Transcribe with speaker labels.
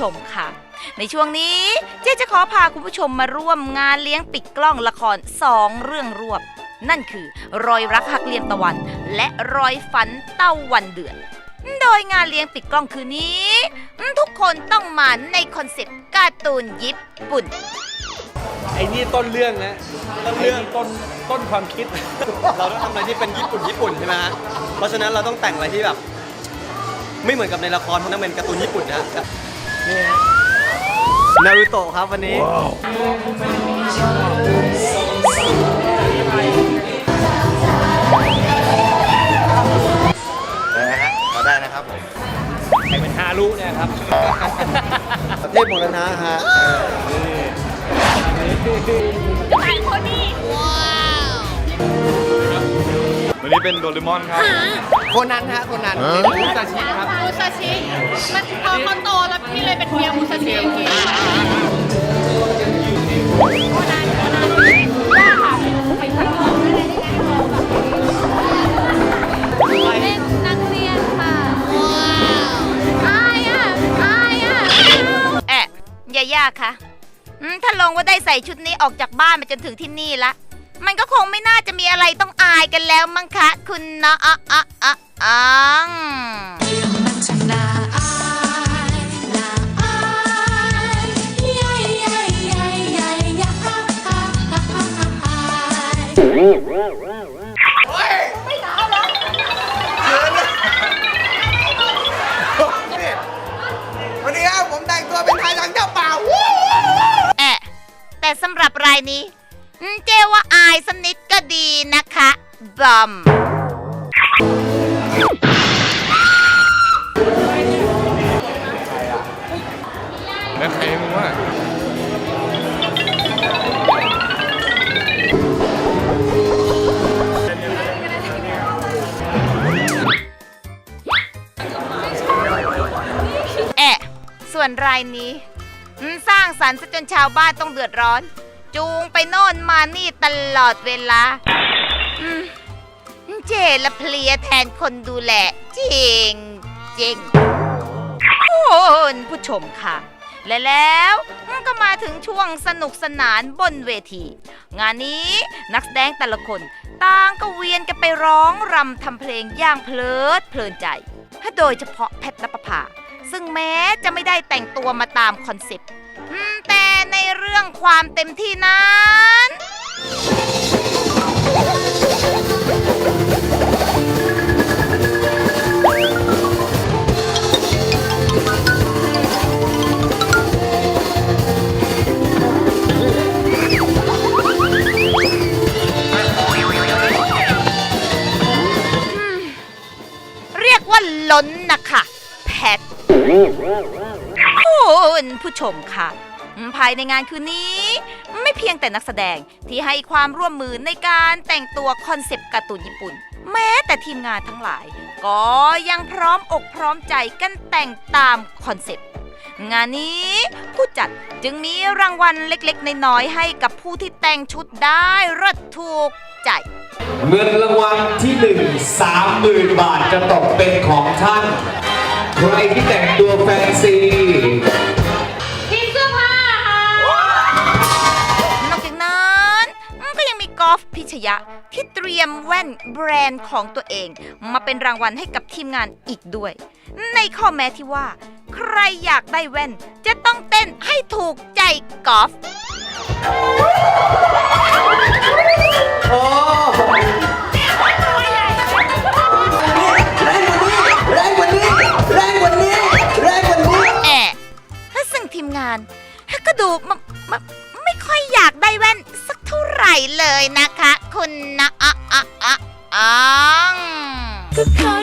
Speaker 1: ชมค่ะ ในช่วงนี้เจ๊จะขอพาคุณผู้ชมมาร่วมงานเลี้ยงปิดกล้องละครสองเรื่องรวบ นั่นคือ รอยรักหักเหลี่ยมตะวัน และรอยฝันเต้าวันเดือน โดยงานเลี้ยงปิดกล้องคืนนี้ ทุกคนต้องมาในคอนเซ็ปต์การ์ตูนญี่ปุ่น
Speaker 2: ไอ้นี่ต้นเรื่องนะต้นเรื่องต้นต้นความคิด
Speaker 3: เราต้องทำอะไรที่เป็นญี่ปุ่นญี่ปุ่นใช่ไหมฮะเพราะฉะนั้นเราต้องแต่งอะไรที่แบบ ไม่เหมือนกับในละครเพราะนั่นเป็นการ์ตูนญี่ปุ่นนะ นี่ฮะนารูโตะครับวันนี้
Speaker 4: ได้นะฮะพอได้นะครับผม
Speaker 2: ใครเป็นฮารุเนี่ยครับ
Speaker 3: เทพโมรณะฮะ
Speaker 4: วันนี้เป็นโดเรมอนครับ
Speaker 3: โคนันฮะโคนันมุซาชิครับ
Speaker 5: มูซาชิ มันพอเขาโตแล้วพี่เลยเป็นเมียมูซาชิจริงๆโคนันโคนันได้ค่ะเป็นนักเรียนค่ะอายอะอายอะ
Speaker 1: แอะยาย่าคะอืมถ้าลงว่าได้ใส่ชุดนี้ออกจากบ้านมาจนถึงที่นี่ละ มันก็คงไม่น่าจะมีอะไรต้องอายกันแล้วมั้งคะ คุณเนาะอะอะอะอะ
Speaker 3: วันนี้ครับผมแต่งตัวเป็นทายทังเจ้าป่า
Speaker 1: แอะแต่สำหรับรายนี้อืมเจว่าอายสกนิดก็ดีนะคะบอม
Speaker 4: แอะ
Speaker 1: ส่วนรายนี้สร้างสรรค์ซะจนชาวบ้านต้องเดือดร้อน จูงไปโน่นมานี่ตลอดเวลาเจละเพลียแทนคนดูแลจริงจริงคุณผู้ชมค่ะ และแล้วก็มาถึงช่วงสนุกสนานบนเวที งานนี้นักแสดงแต่ละคน ต่างก็เวียนกันไปร้องรำทำเพลงอย่างเพลิดเพลินใจ โดยเฉพาะแพทนปภาซึ่งแม้จะไม่ได้แต่งตัวมาตามคอนเซ็ปต์แต่ในเรื่องความเต็มที่นั้น ล้นนะคะแพทคุณผู้ชมค่ะ ภายในงานคืนนี้ ไม่เพียงแต่นักแสดงที่ให้ความร่วมมือในการแต่งตัวคอนเซปต์การ์ตูนญี่ปุ่น แม้แต่ทีมงานทั้งหลาย ก็ยังพร้อมอกพร้อมใจกันแต่งตามคอนเซปต์ งานนี้ ผู้จัดจึงมีรางวัลเล็กๆ น้อยๆให้กับผู้ที่แต่งชุดได้รดถูกใจ
Speaker 6: เงินรางวัลที่หนึ่งสามหมื่นบาทจะตกเป็นของท่าน ใครที่แต่งตัวแฟนซี
Speaker 1: ชยะ ที่เตรียมแว่นแบรนด์ของตัวเอง มาเป็นรางวัลให้กับทีมงานอีกด้วย ในข้อแม้ที่ว่า ใครอยากได้แว่น จะต้องเต้นให้ถูกใจกอล์ฟ
Speaker 3: โอ้แรงกว่านี้แรงกว่านี้แรงกว่านี้แรงกว่านี้
Speaker 1: แอะและซึ่งทีมงานก็ดูมมไม่ค่อยอยากได้แว่นสักเท่าไหร่เลยนะคะ คุ